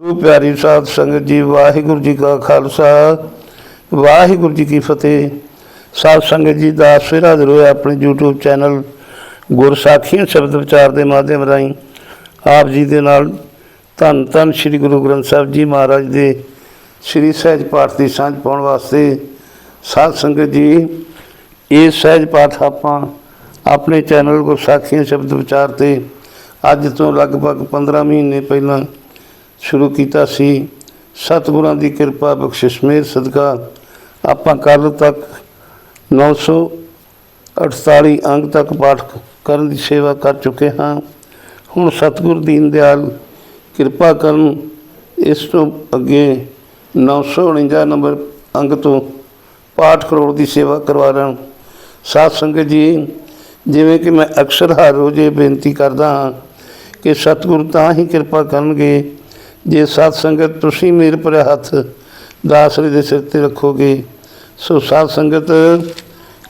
ਗੁਰੂ ਪਿਆਰੀ ਸਾਧ ਸੰਗਤ ਜੀ, ਵਾਹਿਗੁਰੂ ਜੀ ਕਾ ਖਾਲਸਾ, ਵਾਹਿਗੁਰੂ ਜੀ ਕੀ ਫਤਿਹ। ਸਾਧ ਸੰਗਤ ਜੀ ਦਾ ਫਿਰ ਹਾਜ਼ਰ ਹੋਇਆ ਆਪਣੇ YouTube ਚੈਨਲ ਗੁਰਸਾਖੀਆਂ ਸ਼ਬਦ ਵਿਚਾਰ ਦੇ ਮਾਧਿਅਮ ਰਾਹੀਂ। ਆਪ ਜੀ ਦੇ ਨਾਲ ਧੰਨ ਧੰਨ ਸ੍ਰੀ ਗੁਰੂ ਗ੍ਰੰਥ ਸਾਹਿਬ ਜੀ ਮਹਾਰਾਜ ਦੇ ਸ੍ਰੀ ਸਹਿਜ ਪਾਠ ਦੀ ਸਾਂਝ ਪਾਉਣ ਵਾਸਤੇ ਸਾਧ ਸੰਗਤ ਜੀ, ਇਹ ਸਹਿਜ ਪਾਠ ਆਪਾਂ ਆਪਣੇ ਚੈਨਲ ਗੁਰਸਾਖੀਆਂ ਸ਼ਬਦ ਵਿਚਾਰ ਤੇ ਅੱਜ ਤੋਂ ਲਗਭਗ 15 ਮਹੀਨੇ ਪਹਿਲਾਂ ਸ਼ੁਰੂ ਕੀਤਾ ਸੀ। ਸਤਿਗੁਰਾਂ ਦੀ ਕਿਰਪਾ, ਬਖਸ਼ਿਸ਼ ਮੇਰ ਸਦਕਾ ਆਪਾਂ ਕੱਲ ਤੱਕ 948 ਅੰਗ ਤੱਕ ਪਾਠ ਕਰਨ ਦੀ ਸੇਵਾ ਕਰ ਚੁੱਕੇ ਹਾਂ। ਹੁਣ ਸਤਿਗੁਰ ਦੀਨ ਦਿਆਲ ਕਿਰਪਾ ਕਰਨ ਇਸ ਤੋਂ ਅੱਗੇ 949 ਨੰਬਰ ਅੰਗ ਤੋਂ ਪਾਠ ਕਰੋੜ ਦੀ ਸੇਵਾ ਕਰਵਾ ਰਿਹਾ ਸਾਧ ਸੰਗਤ ਜੀ, ਜਿਵੇਂ ਕਿ ਮੈਂ ਅਕਸਰ ਹਰ ਰੋਜ਼ ਇਹ ਬੇਨਤੀ ਕਰਦਾ ਹਾਂ ਕਿ ਸਤਿਗੁਰ ਤਾਂ ਹੀ ਕਿਰਪਾ ਕਰਨਗੇ ਜੇ ਸਾਧ ਸੰਗਤ ਤੁਸੀਂ ਮੇਰੇ ਪਰ ਹੱਥ ਦਾਸਰੇ ਦੇ ਸਿਰ ਤੇ ਰੱਖੋਗੇ, ਸੋ ਸਾਧ ਸੰਗਤ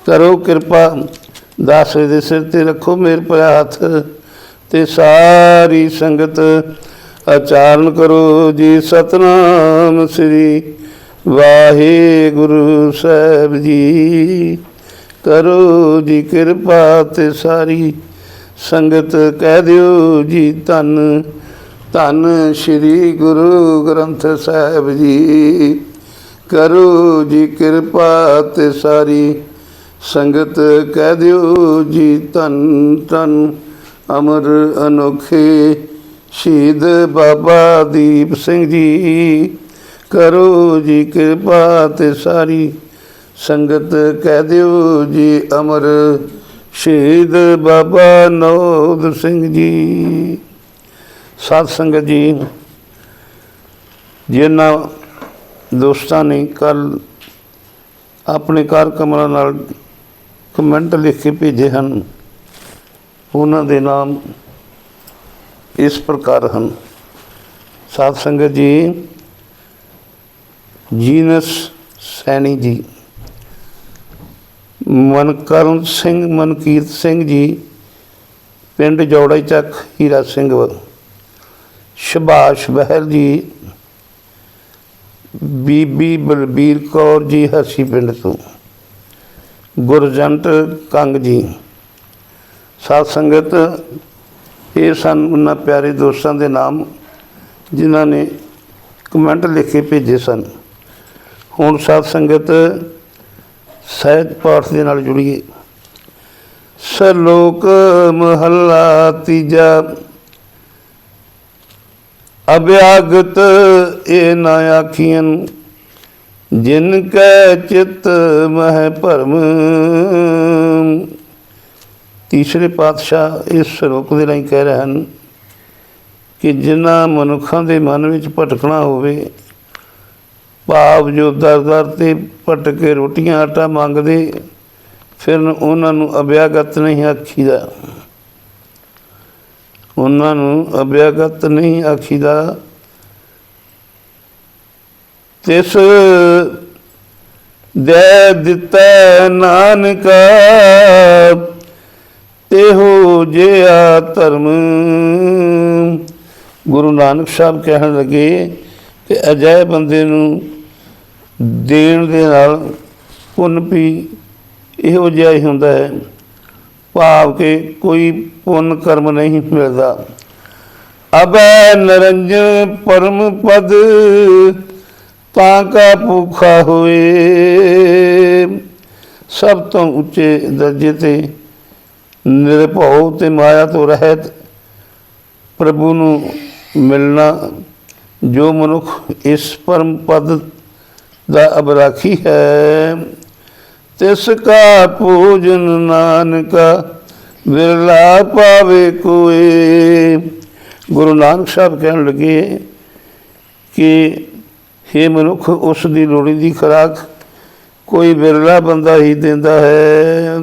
ਕਰੋ ਕਿਰਪਾ ਦਾਸਰੇ ਦੇ ਸਿਰ ਤੇ ਰੱਖੋ ਮੇਰੇ ਪਰ ਹੱਥ ਤੇ ਸਾਰੀ ਸੰਗਤ ਆਚਾਰਨ ਕਰੋ ਜੀ ਸਤਨਾਮ ਸ੍ਰੀ ਵਾਹਿਗੁਰੂ ਸਾਹਿਬ ਜੀ। ਕਰੋ ਜੀ ਕਿਰਪਾ ਤੇ ਸਾਰੀ ਸੰਗਤ ਕਹਿ ਦਿਓ ਜੀ ਧੰਨ। ਧੰਨ ਸ੍ਰੀ ਗੁਰੂ ਗ੍ਰੰਥ ਸਾਹਿਬ ਜੀ। ਕਰੋ ਜੀ ਕਿਰਪਾ ਤੇ ਸਾਰੀ ਸੰਗਤ ਕਹਿ ਦਿਓ ਜੀ ਧੰਨ ਧੰਨ ਅਮਰ ਅਨੋਖੇ ਸ਼ਹੀਦ ਬਾਬਾ ਦੀਪ ਸਿੰਘ ਜੀ। ਕਰੋ ਜੀ ਕਿਰਪਾ ਤੇ ਸਾਰੀ ਸੰਗਤ ਕਹਿ ਦਿਓ ਜੀ ਅਮਰ ਸ਼ਹੀਦ ਬਾਬਾ ਨੋਦ ਸਿੰਘ ਜੀ। ਸਾਧ ਸੰਗਤ ਜੀ, ਜਿਨ੍ਹਾਂ ਦੋਸਤਾਂ ਨੇ ਕੱਲ ਆਪਣੇ ਕਾਰ ਕਮਰਾਂ ਨਾਲ ਕਮੈਂਟ ਲਿਖ ਕੇ ਭੇਜੇ ਹਨ, ਉਹਨਾਂ ਦੇ ਨਾਮ ਇਸ ਪ੍ਰਕਾਰ ਹਨ। ਸਾਧ ਸੰਗਤ ਜੀ, ਜੀਨਸ ਸੈਣੀ ਜੀ, ਮਨਕਰਨ ਸਿੰਘ, ਮਨਕੀਰਤ ਸਿੰਘ ਜੀ, ਪਿੰਡ ਜੋੜਾ ਚੱਕ, ਹੀਰਾ ਸਿੰਘ ਸੁਭਾਸ਼ ਬਹਿਲ ਜੀ, ਬੀਬੀ ਬਲਬੀਰ ਕੌਰ ਜੀ ਹਰਸੀ ਪਿੰਡ ਤੋਂ, ਗੁਰਜੰਟ ਕੰਗ ਜੀ। ਸਾਧ ਸੰਗਤ, ਇਹ ਸਨ ਉਹਨਾਂ ਪਿਆਰੇ ਦੋਸਤਾਂ ਦੇ ਨਾਮ, ਜਿਨ੍ਹਾਂ ਨੇ ਕਮੈਂਟ ਲਿਖ ਕੇ ਭੇਜੇ ਸਨ। ਹੁਣ ਸਾਧ ਸੰਗਤ ਸਹਿਜ ਪਾਠ ਦੇ ਨਾਲ ਜੁੜੀਏ। ਸਲੋਕ ਮਹੱਲਾ ਤੀਜਾ। ਅਭਿਆਗਤ ਇਹ ਨਾ ਆਖੀਆਂ ਜਿਨ ਕੈ ਚਿਤ ਮਹਿ ਭਰਮ। ਤੀਸਰੇ ਪਾਤਸ਼ਾਹ ਇਸ ਸ਼ਲੋਕ ਦੇ ਲਈ ਕਹਿ ਰਹੇ ਹਨ ਕਿ ਜਿਨ੍ਹਾਂ ਮਨੁੱਖਾਂ ਦੇ ਮਨ ਵਿੱਚ ਭਟਕਣਾ ਹੋਵੇ, ਭਾਵ ਜੋ ਦਰ ਦਰ ਤੇ ਭਟਕ ਕੇ ਰੋਟੀਆਂ ਆਟਾ ਮੰਗਦੇ, ਫਿਰ ਉਹਨਾਂ ਨੂੰ ਅਭਿਆਗਤ ਨਹੀਂ ਆਖੀਦਾ। ਉਹਨਾਂ ਨੂੰ ਅਭਿਆਗਤ ਨਹੀਂ ਆਖੀਦਾ। ਤਿਸ ਦੇ ਦਿੱਤਾ ਨਾਨਕਾ, ਇਹੋ ਜਿਆ ਧਰਮ। ਗੁਰੂ ਨਾਨਕ ਸਾਹਿਬ ਕਹਿਣ ਲੱਗੇ ਕਿ ਅਜਿਹੇ ਬੰਦੇ ਨੂੰ ਦੇਣ ਦੇ ਨਾਲ ਪੁੰਨ ਵੀ ਇਹੋ ਜਿਹਾ ਹੀ ਹੁੰਦਾ ਹੈ। ਭਾਵ ਕਿ ਕੋਈ ਪੁੰਨ ਕਰਮ ਨਹੀਂ ਮਿਲਦਾ। ਅਬੈ ਨਰੰਜਨ ਪਰਮ ਪਦ, ਤਾਂ ਕਾ ਭੁਖਾ ਹੋਏ। ਸਭ ਤੋਂ ਉੱਚੇ ਦਰਜੇ ਤੇ ਨਿਰਭਉ ਤੇ ਮਾਇਆ ਤੋਂ ਰਹਿਤ ਪ੍ਰਭੂ ਨੂੰ ਮਿਲਣਾ ਜੋ ਮਨੁੱਖ ਇਸ ਪਰਮ ਪਦ ਦਾ ਅਬਰਾਖੀ ਹੈ। ਤਿਸ ਕਾ ਪੂਜਨ ਨਾਨਕਾ ਵਿਰਲਾ ਪਾਵੇ ਕੋਏ ਗੁਰੂ ਨਾਨਕ ਸਾਹਿਬ ਕਹਿਣ ਲੱਗੇ ਕਿ हे ਮਨੁੱਖ, ਉਸ ਦੀ ਲੋੜੀ ਦੀ ਖੁਰਾਕ ਕੋਈ ਵਿਰਲਾ ਬੰਦਾ ਹੀ ਦਿੰਦਾ ਹੈ।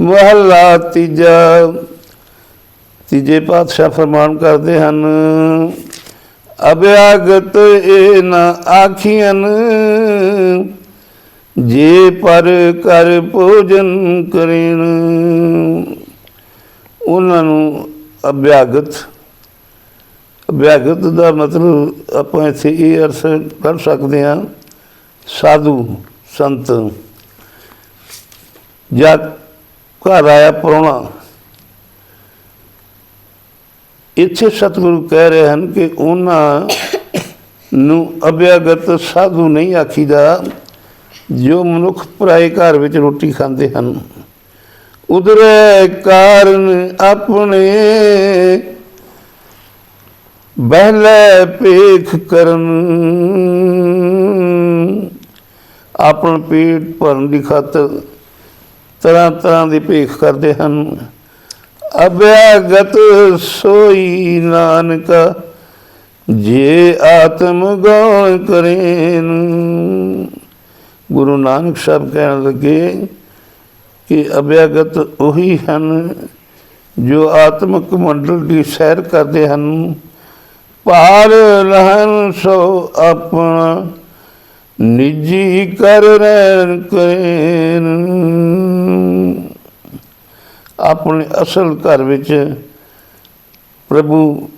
ਮਹੱਲਾ ਤੀਜਾ। ਤੀਜੇ ਪਾਤਸ਼ਾਹ ਫਰਮਾਨ ਕਰਦੇ ਹਨ, ਅਭਿਆਗਤ ਇਹ ਨਾ ਆਖੀਆਂ ਜੇ ਪਰ ਕਰ ਭੋਜਨ ਕਰਿਣ। ਉਹਨਾਂ ਨੂੰ ਅਭਿਆਗਤ ਅਭਿਆਗਤ ਦਾ ਮਤਲਬ ਆਪਾਂ ਇੱਥੇ ਇਹ ਅਰਥ ਕਰ ਸਕਦੇ ਹਾਂ, ਸਾਧੂ, ਸੰਤ। ਜਾਂ ਘਰ ਆਇਆ ਪ੍ਰਾਹੁਣਾ ਇੱਥੇ ਸਤਿਗੁਰੂ ਕਹਿ ਰਹੇ ਹਨ ਕਿ ਉਹਨਾਂ ਨੂੰ ਅਭਿਆਗਤ ਸਾਧੂ ਨਹੀਂ ਆਖੀਦਾ। ਜੋ ਮਨੁੱਖ ਪਰਾਏ ਘਰ ਵਿੱਚ ਰੋਟੀ ਖਾਂਦੇ ਹਨ, ਉਧਰੇ ਕਾਰਨ ਆਪਣੇ। ਬਹਿਲੇ ਪੇਖ ਕਰਨ। ਆਪਣ ਪੇਟ ਭਰਨ ਦੀ ਖਾਤਰ ਤਰ੍ਹਾਂ ਤਰ੍ਹਾਂ ਦੀ ਭੇਖ ਕਰਦੇ ਹਨ। ਅਭਿਆਗਤ ਸੋਈ ਨਾਨਕਾ, ਜੇ ਆਤਮ ਗੌਣ ਕਰੇਨ। ਗੁਰੂ ਨਾਨਕ ਸਾਹਿਬ ਕਹਿਣ ਲੱਗੇ ਕਿ ਅਭਿਆਗਤ ਉਹੀ ਹਨ ਜੋ ਆਤਮਿਕ ਮੰਡਲ ਦੀ ਸੈਰ ਕਰਦੇ ਹਨ। ਭਾਰ ਰਹਿਣ ਸੋ ਆਪਣਾ ਨਿੱਜੀ ਕਰ ਰਹਿਣ ਕਰੇ ਆਪਣੇ ਅਸਲ ਘਰ ਵਿੱਚ ਪ੍ਰਭੂ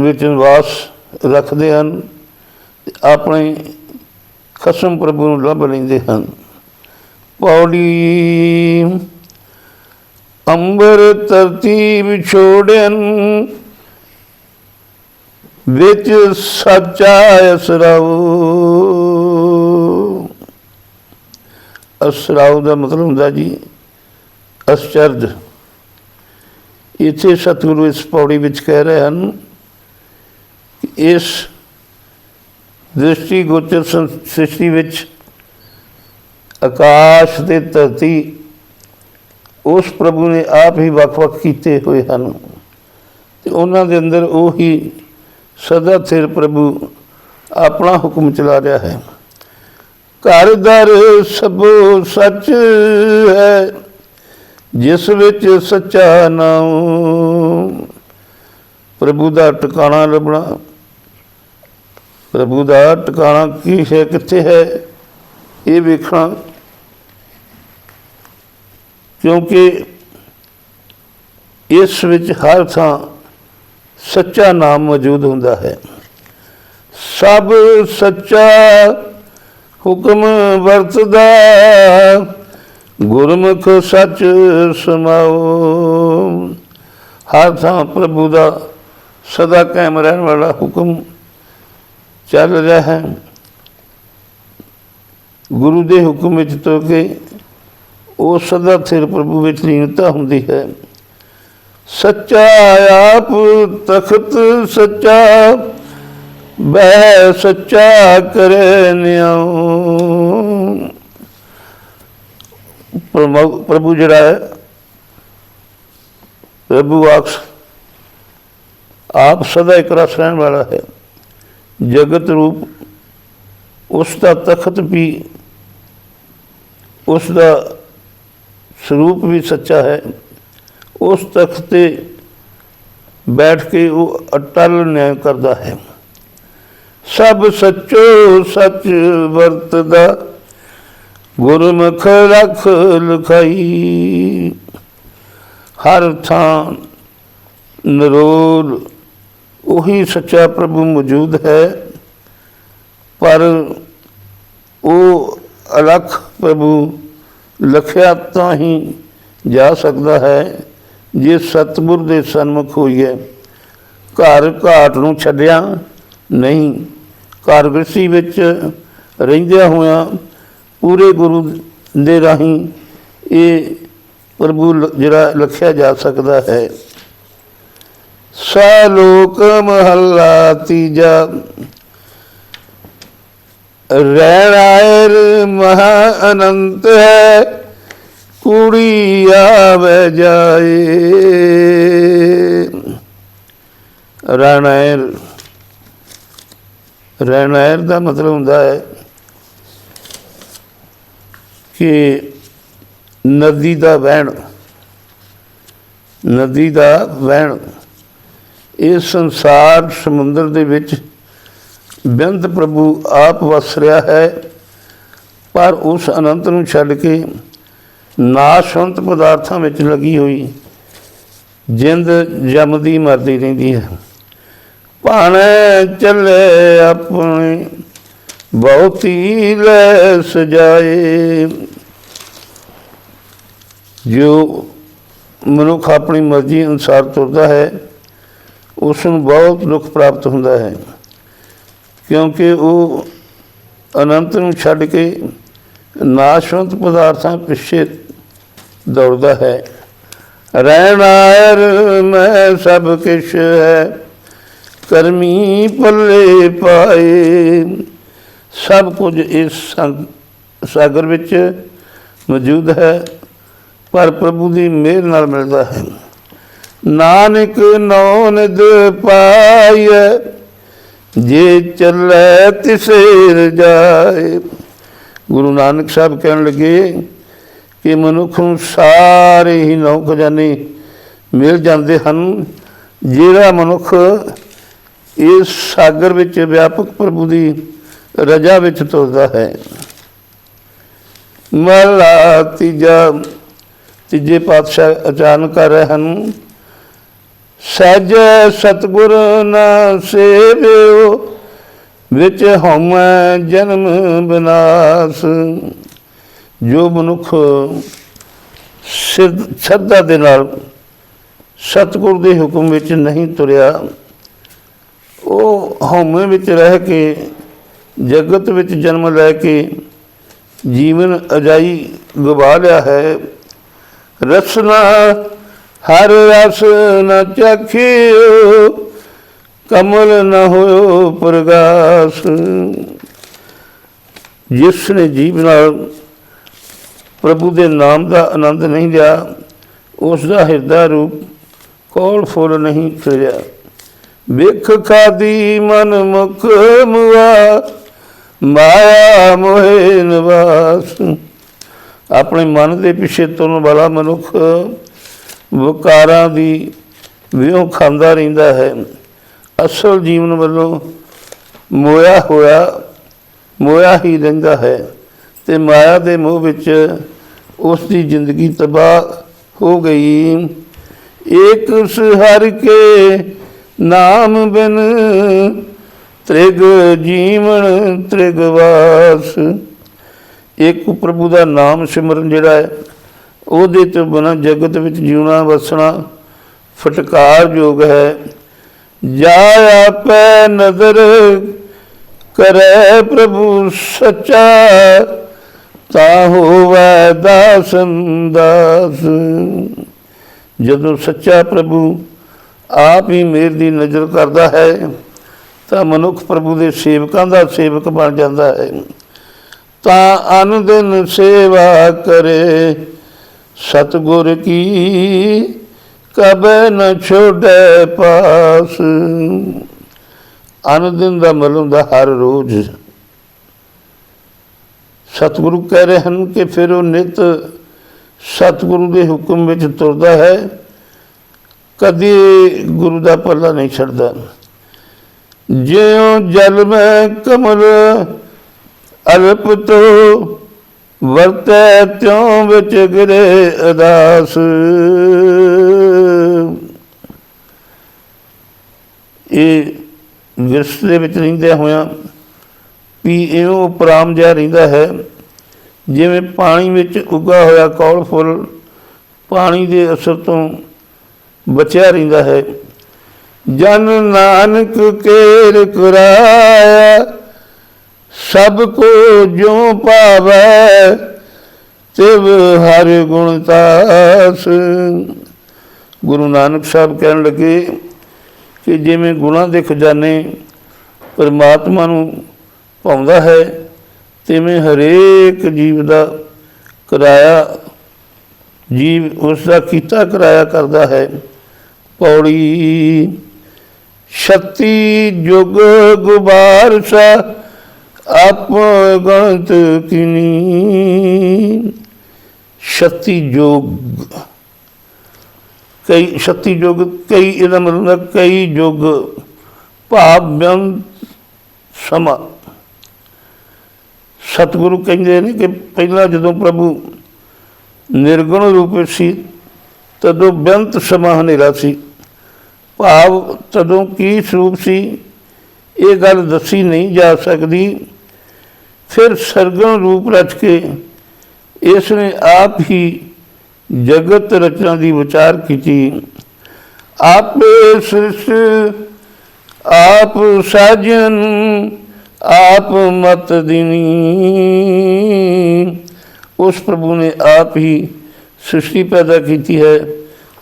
ਵਿੱਚ ਵਾਸ ਰੱਖਦੇ ਹਨ। ਆਪਣੇ ਖਸਮ ਪ੍ਰਭੂ ਨੂੰ ਲੱਭ ਲੈਂਦੇ ਹਨ। ਪੌੜੀ ਅੰਬਰ ਧਰਤੀ ਵਿਛੋੜਨ ਵਿੱਚ ਸੱਚਾ ਅਸਰਾਉ। ਅਸਰਾਉ ਦਾ ਮਤਲਬ ਹੁੰਦਾ ਜੀ ਅਸਚਰਜ। ਇੱਥੇ ਸਤਿਗੁਰੂ ਇਸ ਪੌੜੀ ਵਿੱਚ ਕਹਿ ਰਹੇ ਹਨ ਇਸ ਦ੍ਰਿਸ਼ਟੀ ਗੋਚਰ ਸੰ- ਸ੍ਰਿਸ਼ਟੀ ਵਿੱਚ ਆਕਾਸ਼ ਤੇ ਧਰਤੀ ਉਸ ਪ੍ਰਭੂ ਨੇ ਆਪ ਹੀ ਵੱਖ-ਵੱਖ ਕੀਤੇ ਹੋਏ ਹਨ। ਤੇ ਉਹਨਾਂ ਦੇ ਅੰਦਰ ਉਹ ਹੀ ਸਦਾ ਸਿਰ ਪ੍ਰਭੂ ਆਪਣਾ ਹੁਕਮ ਚਲਾ ਰਿਹਾ ਹੈ। ਘਰ ਦਰ ਸਭੋ ਸੱਚ ਹੈ, ਜਿਸ ਵਿੱਚ ਸੱਚਾ ਨਾਮ ਪ੍ਰਭੂ ਦਾ ਟਿਕਾਣਾ ਲੱਭਣਾ। ਪ੍ਰਭੂ ਦਾ ਟਿਕਾਣਾ ਕੀ ਹੈ, ਕਿੱਥੇ ਹੈ, ਇਹ ਵੇਖਣਾ। ਕਿਉਂਕਿ ਇਸ ਵਿੱਚ ਹਰ ਥਾਂ ਸੱਚਾ ਨਾਮ ਮੌਜੂਦ ਹੁੰਦਾ ਹੈ। ਸਭ ਸੱਚਾ ਹੁਕਮ ਵਰਤਦਾ, ਗੁਰਮੁਖ ਸੱਚ ਸਮਾਓ। ਹਰ ਥਾਂ ਪ੍ਰਭੂ ਦਾ ਸਦਾ ਕਾਇਮ ਰਹਿਣ ਵਾਲਾ ਹੁਕਮ ਚੱਲ ਰਿਹਾ ਹੈ। ਗੁਰੂ ਦੇ ਹੁਕਮ ਵਿੱਚ ਤੋਂ ਕੇ ਉਹ ਸਦਾ ਸਿਰ ਪ੍ਰਭੂ ਵਿੱਚ ਲੀਨਤਾ ਹੁੰਦੀ ਹੈ। ਸੱਚਾ ਆਪ ਤਖਤ ਸੱਚਾ ਬੈ ਸੱਚਾ ਕਰੇ ਨਿਉ ਪ੍ਰਭੂ ਜਿਹੜਾ ਹੈ, ਪ੍ਰਭੂ ਆਖਸ ਆਪ ਸਦਾ ਇੱਕ ਰਸ ਰਹਿਣ ਵਾਲਾ ਹੈ। ਜਗਤ ਰੂਪ, ਉਸ ਦਾ ਤਖਤ ਵੀ, ਉਸ ਦਾ ਸਰੂਪ ਵੀ ਸੱਚਾ ਹੈ। ਉਸ ਤਖਤ ਤੇ ਬੈਠ ਕੇ ਉਹ ਅਟਲ ਨਿਆਂ ਕਰਦਾ ਹੈ। ਸਭ ਸੱਚੋ ਸੱਚ ਵਰਤਦਾ, ਗੁਰਮੁਖ ਰਖ ਲਖਾਈ। ਹਰ ਥਾਂ ਨਰੋਲ ਉਹੀ ਸੱਚਾ ਪ੍ਰਭੂ ਮੌਜੂਦ ਹੈ, ਪਰ ਉਹ ਅਲਖ ਪ੍ਰਭੂ ਲਖਿਆ ਤਾਂ ਹੀ ਜਾ ਸਕਦਾ ਹੈ, ਜੇ ਸਤਿਗੁਰ ਦੇ ਸਨਮੁਖ ਹੋਈਏ। ਘਰ ਘਾਟ ਨੂੰ ਛੱਡਿਆ ਨਹੀਂ, ਘਰ ਗ੍ਰਸੀ ਵਿੱਚ ਰਹਿੰਦਿਆਂ ਹੋਇਆਂ ਪੂਰੇ ਗੁਰੂ ਦੇ ਰਾਹੀਂ ਇਹ ਪ੍ਰਭੂ ਲ- ਜਿਹੜਾ ਲਖਿਆ ਜਾ ਸਕਦਾ ਹੈ। ਸਲੋਕ ਮਹੱਲਾ ਤੀਜਾ। ਰਹਿਣਾਇਰ ਮਹਾ ਅਨੰਤ ਹੈ, ਕੁੜੀ ਆਵੇ ਜਾਏ। ਰਹਿਣਾਇਰ ਰਹਿਣਾਇਰ ਦਾ ਮਤਲਬ ਹੁੰਦਾ ਹੈ ਕਿ ਨਦੀ ਦਾ ਵਹਿਣ, ਨਦੀ ਦਾ ਵਹਿਣ। ਇਹ ਸੰਸਾਰ ਸਮੁੰਦਰ ਦੇ ਵਿੱਚ ਬਿੰਦ ਪ੍ਰਭੂ ਆਪ ਵਸ ਰਿਹਾ ਹੈ, ਪਰ ਉਸ ਅਨੰਤ ਨੂੰ ਛੱਡ ਕੇ ਨਾਸ਼ਵੰਤ ਪਦਾਰਥਾਂ ਵਿੱਚ ਲੱਗੀ ਹੋਈ ਜਿੰਦ ਜੰਮਦੀ ਮਰਦੀ ਰਹਿੰਦੀ ਹੈ। ਭਾਣੇ ਚੱਲੇ ਆਪਣੇ, ਬਹੁਤੀ ਲੈ ਸਜਾਏ ਜੋ ਮਨੁੱਖ ਆਪਣੀ ਮਰਜ਼ੀ ਅਨੁਸਾਰ ਤੁਰਦਾ ਹੈ ਉਸ ਨੂੰ ਬਹੁਤ ਦੁੱਖ ਪ੍ਰਾਪਤ ਹੁੰਦਾ ਹੈ। ਕਿਉਂਕਿ ਉਹ ਅਨੰਤ ਨੂੰ ਛੱਡ ਕੇ ਨਾਸ਼ਵੰਤ ਪਦਾਰਥਾਂ ਪਿੱਛੇ ਦੌੜਦਾ ਹੈ। ਰਹਿਣ ਮੈਂ ਸਭ ਕਿਛ ਹੈ, ਕਰਮੀ ਪੱਲੇ ਪਾਏ। ਸਭ ਕੁਝ ਇਸ ਸਾਗਰ ਵਿੱਚ ਮੌਜੂਦ ਹੈ, ਪਰ ਪ੍ਰਭੂ ਦੀ ਮਿਹਰ ਨਾਲ ਮਿਲਦਾ ਹੈ। ਨਾਨਕ ਨੌ ਨਿਦ ਪਾਈਐ, ਜੇ ਚੱਲੇ ਤਿਸੇ ਰਜਾਏ ਗੁਰੂ ਨਾਨਕ ਸਾਹਿਬ ਕਹਿਣ ਲੱਗੇ ਕਿ ਮਨੁੱਖ ਨੂੰ ਸਾਰੇ ਹੀ ਨੌ ਖਜ਼ਾਨੇ ਮਿਲ ਜਾਂਦੇ ਹਨ, ਜਿਹੜਾ ਮਨੁੱਖ ਇਸ ਸਾਗਰ ਵਿੱਚ ਵਿਆਪਕ ਪ੍ਰਭੂ ਦੀ ਰਜਾ ਵਿੱਚ ਤੁਰਦਾ ਹੈ। ਮਹਲਾ ਤੀਜਾ, ਤੀਜੇ ਪਾਤਸ਼ਾਹ ਅਚਾਨਕ ਕਰ ਰਹੇ ਹਨ। ਸਹਿਜ ਸਤਗੁਰ ਨਾ ਸੇਵਿਓ, ਵਿੱਚ ਹਉਮੈ ਜਨਮ ਬਿਨਾਸ਼। ਜੋ ਮਨੁੱਖ ਸਿਰ- ਸ਼ਰਧਾ ਦੇ ਨਾਲ ਸਤਗੁਰ ਦੇ ਹੁਕਮ ਵਿੱਚ ਨਹੀਂ ਤੁਰਿਆ, ਉਹ ਹਉਮੈ ਵਿੱਚ ਰਹਿ ਕੇ, ਜਗਤ ਵਿੱਚ ਜਨਮ ਲੈ ਕੇ ਜੀਵਨ ਅਜਾਈ ਗਵਾ ਲਿਆ ਹੈ। ਰਸਨਾ ਹਰ ਰਸ ਨ ਚਖਿਓ, ਕਮਲ ਨ ਹੋਇਓ ਪ੍ਰਗਾਸ। ਜਿਸ ਨੇ ਜੀਵ ਨਾਲ ਪ੍ਰਭੂ ਦੇ ਨਾਮ ਦਾ ਆਨੰਦ ਨਹੀਂ ਲਿਆ ਉਸ ਦਾ ਹਿਰਦਾ ਰੂਪ ਕੋਲ ਫੁੱਲ ਨਹੀਂ ਖਿੜਿਆ ਵੇਖ ਖਾਦੀ ਮਨ ਮੁਖ ਮੁਆ, ਮਾਇਆ ਮੋਹਿ ਨਿਵਾਸ। ਆਪਣੇ ਮਨ ਦੇ ਪਿੱਛੇ ਤੁਰਨ ਵਾਲਾ ਮਨੁੱਖ ਵਕਾਰਾਂ ਦੀ ਵਿਉ ਖਾਂਦਾ ਰਹਿੰਦਾ ਹੈ। ਅਸਲ ਜੀਵਨ ਵੱਲੋਂ ਮੋਇਆ ਹੋਇਆ, ਮੋਇਆ ਹੀ ਰਹਿੰਦਾ ਹੈ ਤੇ ਮਾਇਆ ਦੇ ਮੋਹ ਵਿੱਚ ਉਸ ਦੀ ਜ਼ਿੰਦਗੀ ਤਬਾਹ ਹੋ ਗਈ। ਏਕ ਹਰਿ ਕੇ ਨਾਮ ਬਿਨ ਤ੍ਰਿਗ ਜੀਵਨ ਤ੍ਰਿਗਵਾਸ ਇੱਕ ਪ੍ਰਭੂ ਦਾ ਨਾਮ ਸਿਮਰਨ ਜਿਹੜਾ ਹੈ ਉਹਦੇ ਤੋਂ ਬਿਨਾਂ ਜਗਤ ਵਿੱਚ ਜਿਉਣਾ, ਵਸਣਾ ਫਟਕਾਰ ਯੋਗ ਹੈ। ਜਾ ਆਪੈ ਨਜ਼ਰ ਕਰੇ ਪ੍ਰਭੂ ਸੱਚਾ, ਤਾ ਹੋਵੇ ਦਾਸਨ ਦਾਸ। ਜਦੋਂ ਸੱਚਾ ਪ੍ਰਭੂ ਆਪ ਹੀ ਮੇਰ ਦੀ ਨਜ਼ਰ ਕਰਦਾ ਹੈ, ਤਾਂ ਮਨੁੱਖ ਪ੍ਰਭੂ ਦੇ ਸੇਵਕਾਂ ਦਾ ਸੇਵਕ ਬਣ ਜਾਂਦਾ ਹੈ। ਤਾਂ ਅਨ ਦਿਨ ਸੇਵਾ ਕਰੇ। ਸਤਗੁਰ ਕੀ ਕਬੈ ਨ ਛੋੜੇ ਪਾਸ। ਅਨ ਦਾ ਮਤਲਬ ਹੁੰਦਾ ਹਰ ਰੋਜ਼ ਸਤਿਗੁਰੂ ਕਹਿ ਰਹੇ ਹਨ ਕਿ ਫਿਰ ਉਹ ਨਿਤ ਸਤਿਗੁਰੂ ਦੇ ਹੁਕਮ ਵਿੱਚ ਤੁਰਦਾ ਹੈ। ਕਦੇ ਗੁਰੂ ਦਾ ਪੱਲਾ ਨਹੀਂ ਛੱਡਦਾ। ਜਿਉ ਜਲ ਮੈਂ ਕਮਲ ਅਲਪ ਤੋ ਵਰਤੈ ਤਿਉ ਵਿੱਚ ਗਿਰੇ ਅਦਾਸ। ਇਹ ਵਿਰਸ ਦੇ ਵਿੱਚ ਰਹਿੰਦੇ ਹੋਇਆਂ ਵੀ ਇਹੋ ਪ੍ਰਾਮ ਜਿਹਾ ਰਹਿੰਦਾ ਹੈ, ਜਿਵੇਂ ਪਾਣੀ ਵਿੱਚ ਉੱਗਾ ਹੋਇਆ ਕੌਲ ਫੁੱਲ ਪਾਣੀ ਦੇ ਅਸਰ ਤੋਂ ਬਚਿਆ ਰਹਿੰਦਾ ਹੈ। ਜਨ ਨਾਨਕ ਕੇਰ ਕਰਾਇਆ ਸਭ ਕੋ ਜੋ ਪਾਵੈ ਤਿਵ ਹਰ ਗੁਣ ਤਾਸ ਗੁਰੂ ਨਾਨਕ ਸਾਹਿਬ ਕਹਿਣ ਲੱਗੇ ਕਿ ਜਿਵੇਂ ਗੁਣਾਂ ਦੇ ਖਜ਼ਾਨੇ ਪਰਮਾਤਮਾ ਨੂੰ ਪਾਉਂਦਾ ਹੈ, ਤਿਵੇਂ ਹਰੇਕ ਜੀਵ ਦਾ ਕਿਰਾਇਆ ਜੀਵ ਉਸ ਦਾ ਕੀਤਾ ਕਿਰਾਇਆ ਕਰਦਾ ਹੈ। ਪੌੜੀ ਛੱਤੀ ਜੁਗ ਗੁਬਾਰ ਸਾ ਆਪ ਗਣਤ ਕਿਨੀ ਸ਼ਕਤੀ ਜੋਗ। ਕਈ ਸ਼ਕਤੀ ਯੁੱਗ ਕਈ ਇਹਦਾ ਮਤਲਬ ਹੁੰਦਾ ਕਈ ਯੁੱਗ ਭਾਵ ਬੇਅੰਤ ਸਮਾਂ। ਸਤਿਗੁਰੂ ਕਹਿੰਦੇ ਨੇ ਕਿ ਪਹਿਲਾਂ ਜਦੋਂ ਪ੍ਰਭੂ ਨਿਰਗੁਣ ਰੂਪ ਵਿੱਚ ਸੀ, ਤਦੋਂ ਬੇਅੰਤ ਸਮਾਂ ਹਨੇਰਾ ਸੀ। ਭਾਵ ਤਦੋਂ ਕੀ ਸਰੂਪ ਸੀ, ਇਹ ਗੱਲ ਦੱਸੀ ਨਹੀਂ ਜਾ ਸਕਦੀ। ਫਿਰ ਸਰਗਣ ਰੂਪ ਰਚ ਕੇ ਇਸ ਨੇ ਆਪ ਹੀ ਜਗਤ ਰਚਨਾ ਦੀ ਵਿਚਾਰ ਕੀਤੀ। ਆਪੇ ਸ੍ਰਿਸ਼ਟ, ਆਪ ਸਾਜਨ, ਆਪ ਮਤ ਦਿਨੀ। ਉਸ ਪ੍ਰਭੂ ਨੇ ਆਪ ਹੀ ਸ੍ਰਿਸ਼ਟੀ ਪੈਦਾ ਕੀਤੀ ਹੈ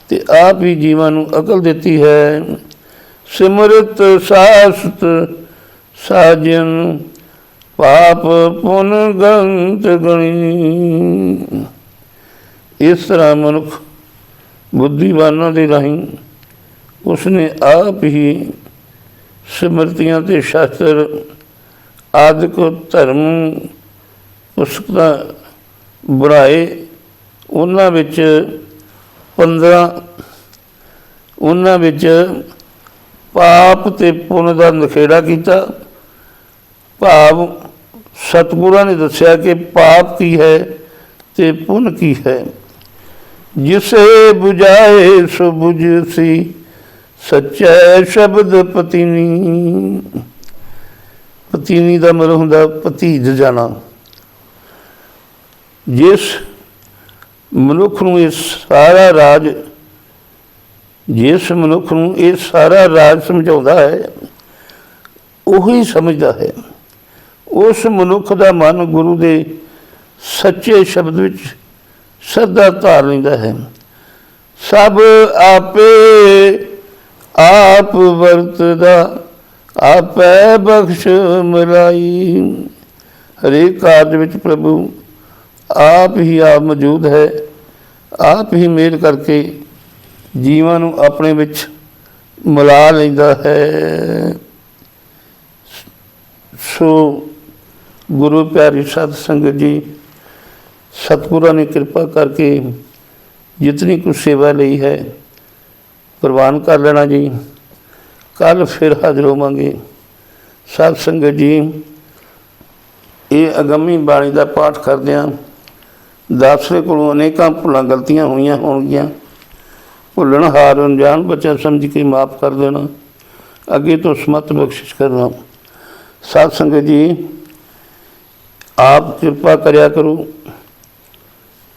ਤੇ ਆਪ ਹੀ ਜੀਵਾਂ ਨੂੰ ਅਕਲ ਦਿੱਤੀ ਹੈ। ਸਿਮਰਤ ਸਾਸਤ ਸਾਜਨ ਪਾਪ ਪੁਨ ਗੰਤ ਗਣੀ। ਇਸ ਤਰ੍ਹਾਂ ਮਨੁੱਖ ਬੁੱਧੀਵਾਨਾਂ ਦੇ ਰਾਹੀਂ ਉਸਨੇ ਆਪ ਹੀ ਸਿਮਰਤੀਆਂ ਤੇ ਸ਼ਾਸਤਰ ਆਦਿਕ ਧਰਮ ਪੁਸਤਕਾਂ ਬਣਾਏ ਉਹਨਾਂ ਵਿੱਚ 15 ਉਹਨਾਂ ਵਿੱਚ ਪਾਪ ਤੇ ਪੁੰਨ ਦਾ ਨਖੇੜਾ ਕੀਤਾ। ਭਾਵ ਸਤਿਗੁਰਾਂ ਨੇ ਦੱਸਿਆ ਕਿ ਪਾਪ ਕੀ ਹੈ ਤੇ ਪੁੰਨ ਕੀ ਹੈ। ਜਿਸੇ 부ਝਾਏ ਸੋ 부ਝਸੀ ਸੱਚੈ ਸ਼ਬਦ ਪਤੀਨੀ। ਪਤੀਨੀ ਦਾ ਮਤਲਬ ਹੁੰਦਾ ਭਤੀਜ ਜਾਣਾ। ਜਿਸ ਮਨੁੱਖ ਨੂੰ ਇਹ ਸਾਰਾ ਰਾਜ, ਜਿਸ ਮਨੁੱਖ ਨੂੰ ਇਹ ਸਾਰਾ ਰਾਜ ਸਮਝਾਉਂਦਾ ਹੈ, ਉਹੀ ਸਮਝਦਾ ਹੈ। ਉਸ ਮਨੁੱਖ ਦਾ ਮਨ ਗੁਰੂ ਦੇ ਸੱਚੇ ਸ਼ਬਦ ਵਿੱਚ ਸਰਦਾ ਧਾਰ ਲੈਂਦਾ ਹੈ। ਸਭ ਆਪੇ ਆਪ ਵਰਤਦਾ, ਆਪੇ ਬਖਸ਼ ਮਲਾਈ। ਹਰੇਕ ਕਾਰਜ ਵਿੱਚ ਪ੍ਰਭੂ ਆਪ ਹੀ ਆਪ ਮੌਜੂਦ ਹੈ। ਆਪ ਹੀ ਮੇਲ ਕਰਕੇ ਜੀਵਾਂ ਨੂੰ ਆਪਣੇ ਵਿੱਚ ਮਿਲਾ ਲੈਂਦਾ ਹੈ। ਸੋ ਗੁਰੂ ਪਿਆਰੀ ਸਤ ਸੰਗਤ ਜੀ, ਸਤਿਗੁਰਾਂ ਨੇ ਕਿਰਪਾ ਕਰਕੇ ਜਿਤਨੀ ਕੁ ਸੇਵਾ ਲਈ ਹੈ, ਪ੍ਰਵਾਨ ਕਰ ਲੈਣਾ ਜੀ। ਕੱਲ ਫਿਰ ਹਾਜ਼ਰ ਹੋਵਾਂਗੇ। ਸਤ ਸੰਗਤ ਜੀ, ਇਹ ਅਗੰਮੀ ਬਾਣੀ ਦਾ ਪਾਠ ਕਰਦਿਆਂ ਦਾਸਰੇ ਕੋਲੋਂ ਅਨੇਕਾਂ ਭੁੱਲਾਂ ਗਲਤੀਆਂ ਹੋਈਆਂ ਹੋਣਗੀਆਂ। ਭੁੱਲਣ ਹਾਰ, ਅਣਜਾਣ ਬੱਚਾ ਸਮਝ ਕੇ ਮਾਫ ਕਰ ਦੇਣਾ। ਅੱਗੇ ਤੋਂ ਸਮਤ ਬਖਸ਼ਿਸ਼ ਕਰਨਾ। ਸਾਧ ਸੰਗਤ ਜੀ ਆਪ ਕਿਰਪਾ ਕਰਿਆ ਕਰੋ।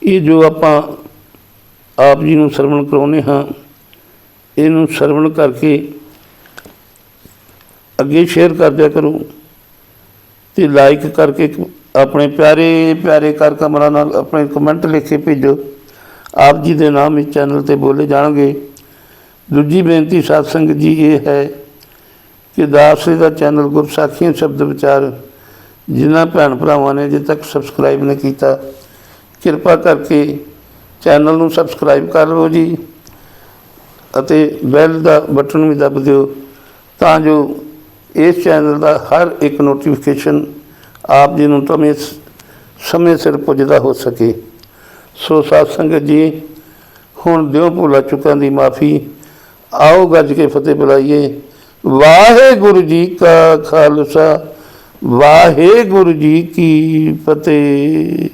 ਇਹ ਜੋ ਆਪਾਂ ਆਪ ਜੀ ਨੂੰ ਸਰਵਣ ਕਰਾਉਨੇ ਹਾਂ, ਇਹਨੂੰ ਸਰਵਣ ਕਰਕੇ ਅੱਗੇ ਸ਼ੇਅਰ ਕਰ ਦਿਆ ਕਰੋ ਤੇ ਲਾਈਕ ਕਰਕੇ ਆਪਣੇ ਪਿਆਰੇ ਪਿਆਰੇ ਕਰ ਕਮਰਾ ਨਾਲ ਆਪਣੇ ਕਮੈਂਟ ਲਿਖ ਕੇ ਭੇਜੋ। ਆਪ ਜੀ ਦੇ ਨਾਮ ਇਸ ਚੈਨਲ ਤੇ ਬੋਲੇ ਜਾਣਗੇ। ਦੂਜੀ ਬੇਨਤੀ ਸਾਧ ਸੰਗਤ ਜੀ ਇਹ ਹੈ ਕਿ ਦਾਸ ਦਾ ਚੈਨਲ ਗੁਰਸਾਖੀਆਂ ਸ਼ਬਦ ਵਿਚਾਰ ਜਿਨ੍ਹਾਂ ਭੈਣ ਭਰਾਵਾਂ ਨੇ ਅਜੇ ਤੱਕ ਸਬਸਕ੍ਰਾਈਬ ਨਹੀਂ ਕੀਤਾ, ਕਿਰਪਾ ਕਰਕੇ ਚੈਨਲ ਨੂੰ ਸਬਸਕ੍ਰਾਈਬ ਕਰ ਲਓ ਜੀ ਅਤੇ ਬੈਲ ਦਾ ਬਟਨ ਵੀ ਦਬ ਦਿਓ ਤਾਂ ਜੋ ਇਸ ਚੈਨਲ ਦਾ ਹਰ ਇੱਕ ਨੋਟੀਫਿਕੇਸ਼ਨ ਆਪ ਜੀ ਨੂੰ ਸਮੇਂ ਸਮੇਂ ਸਿਰ ਪੁੱਜਦਾ ਹੋ ਸਕੇ। ਸੋ ਸਾਧ ਸੰਗਤ ਜੀ, ਹੁਣ ਦਿਓ ਭੁਲਾ ਚੁੱਕਾਂ ਦੀ ਮਾਫੀ, ਆਓ ਗੱਜ ਕੇ ਫਤਿਹ ਬੁਲਾਈਏ। ਵਾਹਿਗੁਰੂ ਜੀ ਕਾ ਖਾਲਸਾ। ਵਾਹਿਗੁਰੂ ਜੀ ਕੀ ਫਤਿਹ।